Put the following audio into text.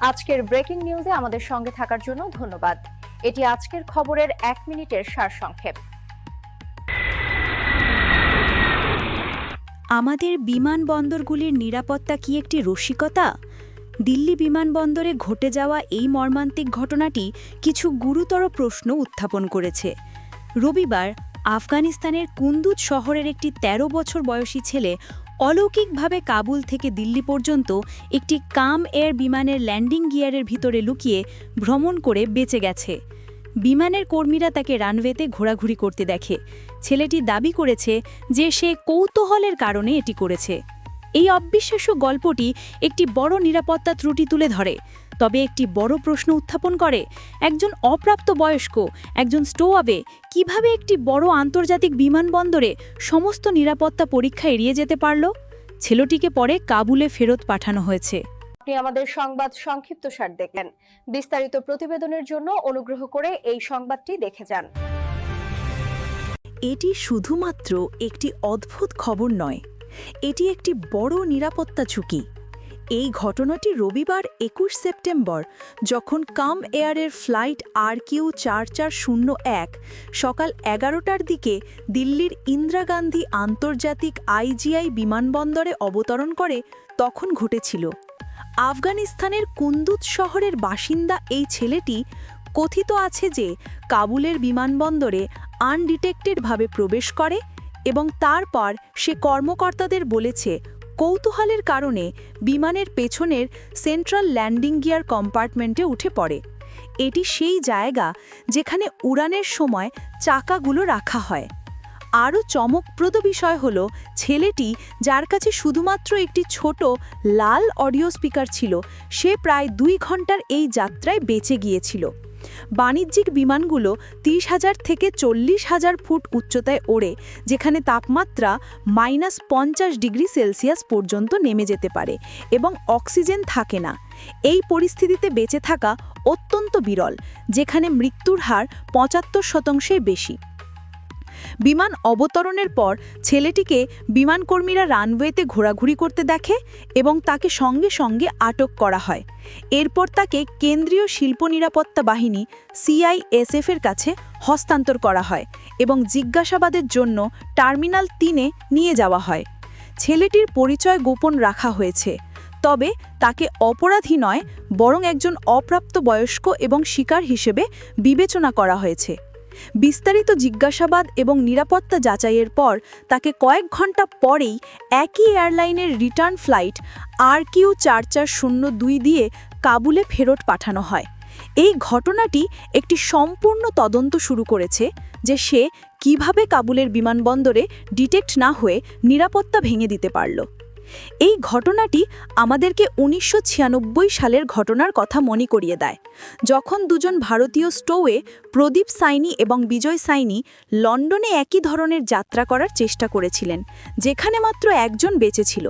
আজকের ব্রেকিং নিউজে আমাদের সঙ্গে থাকার জন্য ধন্যবাদ। এটি আজকের খবরের এক মিনিটের সারসংক্ষেপ। আমাদের বিমানবন্দরগুলির নিরাপত্তা কি একটি রসিকতা? দিল্লি বিমানবন্দরে ঘটে যাওয়া এই মর্মান্তিক ঘটনাটি কিছু গুরুতর প্রশ্ন উত্থাপন করেছে। রবিবার আফগানিস্তানের কুন্দুজ শহরের একটি ১৩ বছর বয়সী ছেলে অলৌকিকভাবে কাবুল থেকে দিল্লি পর্যন্ত একটি কাম এয়ার বিমানের ল্যান্ডিং গিয়ারের ভিতরে লুকিয়ে ভ্রমণ করে বেঁচে গেছে। বিমানের কর্মীরা তাকে রানওয়েতে ঘোরাঘুরি করতে দেখে। ছেলেটি দাবি করেছে যে সে কৌতূহলের কারণে এটি করেছে। এই অবিশ্বাস্য গল্পটি একটি বড় নিরাপত্তা ত্রুটি তুলে ধরে। তবে একটি বড় প্রশ্ন উত্থাপন করে একজন অপ্রাপ্ত বয়স্ক একজন স্টোয়াবে কীভাবে একটি বড় আন্তর্জাতিক বিমানবন্দরে সমস্ত নিরাপত্তা পরীক্ষা এড়িয়ে যেতে পারল? ছেলেটিকে পরে কাবুলে ফেরত পাঠানো হয়েছে। আপনি আমাদের সংবাদ সংক্ষিপ্ত সার দেখলেন। বিস্তারিত প্রতিবেদনের জন্য অনুগ্রহ করে এই সংবাদটি দেখে যান। এটি শুধুমাত্র একটি অদ্ভুত খবর নয় এটি একটি বড় নিরাপত্তা ঝুঁকি। এই ঘটনাটি রবিবার একুশ সেপ্টেম্বর, যখন কাম এয়ারের ফ্লাইট আর কিউ চার চার শূন্য এক সকাল এগারোটার দিকে দিল্লির ইন্দিরা গান্ধী আন্তর্জাতিক আইজিআই বিমানবন্দরে অবতরণ করে, তখন ঘটেছিল। আফগানিস্তানের কুন্দুত শহরের বাসিন্দা এই ছেলেটি কথিত আছে যে, কাবুলের বিমানবন্দরে আনডিটেক্টেডভাবে প্রবেশ করে এবং তারপর সে কর্মকর্তাদের বলেছে, কৌতূহলের কারণে বিমানের পেছনের সেন্ট্রাল ল্যান্ডিং গিয়ার কম্পার্টমেন্টে উঠে পড়ে। এটি সেই জায়গা যেখানে উড়ানের সময় চাকাগুলো রাখা হয়। আরও চমকপ্রদ বিষয় হল, ছেলেটি, যার কাছে শুধুমাত্র একটি ছোট, লাল অডিও স্পিকার ছিল, সে প্রায় দুই ঘণ্টার এই যাত্রায় বেঁচে গিয়েছিল। বাণিজ্যিক বিমানগুলো তিরিশ হাজার থেকে চল্লিশ হাজার ফুট উচ্চতায় ওড়ে, যেখানে তাপমাত্রা মাইনাস পঞ্চাশ ডিগ্রি সেলসিয়াস পর্যন্ত নেমে যেতে পারে এবং অক্সিজেন থাকে না। এই পরিস্থিতিতে বেঁচে থাকা অত্যন্ত বিরল, যেখানে মৃত্যুর হার পঁচাত্তর শতাংশে বেশি। বিমান অবতরণের পর ছেলেটিকে বিমানকর্মীরা রানওয়েতে ঘোরাঘুরি করতে দেখে এবং তাকে সঙ্গে সঙ্গে আটক করা হয়। এরপর তাকে কেন্দ্রীয় শিল্প নিরাপত্তা বাহিনী সিআইএসএফ এর কাছে হস্তান্তর করা হয় এবং জিজ্ঞাসাবাদের জন্য টার্মিনাল তিনে নিয়ে যাওয়া হয়। ছেলেটির পরিচয় গোপন রাখা হয়েছে, তবে তাকে অপরাধী নয়, বরং একজন অপ্রাপ্ত বয়স্ক এবং শিকার হিসেবে বিবেচনা করা হয়েছে। বিস্তারিত জিজ্ঞাসাবাদ এবং নিরাপত্তা যাচাইয়ের পর তাকে কয়েক ঘণ্টা পরেই একই এয়ারলাইনের রিটার্ন ফ্লাইট আর কিউ চার চার শূন্য দুই দিয়ে কাবুলে ফেরত পাঠানো হয়। এই ঘটনাটি একটি সম্পূর্ণ তদন্ত শুরু করেছে যে সে কীভাবে কাবুলের বিমানবন্দরে ডিটেক্ট না হয়ে নিরাপত্তা ভেঙে দিতে পারল। এই ঘটনাটি আমাদেরকে উনিশশো ছিয়ানব্বই সালের ঘটনার কথা মনে করিয়ে দেয়, যখন দুজন ভারতীয় স্টোয়ে প্রদীপ সাইনি এবং বিজয় সাইনি লন্ডনে একই ধরনের যাত্রা করার চেষ্টা করেছিলেন, যেখানে মাত্র একজন বেঁচে ছিল।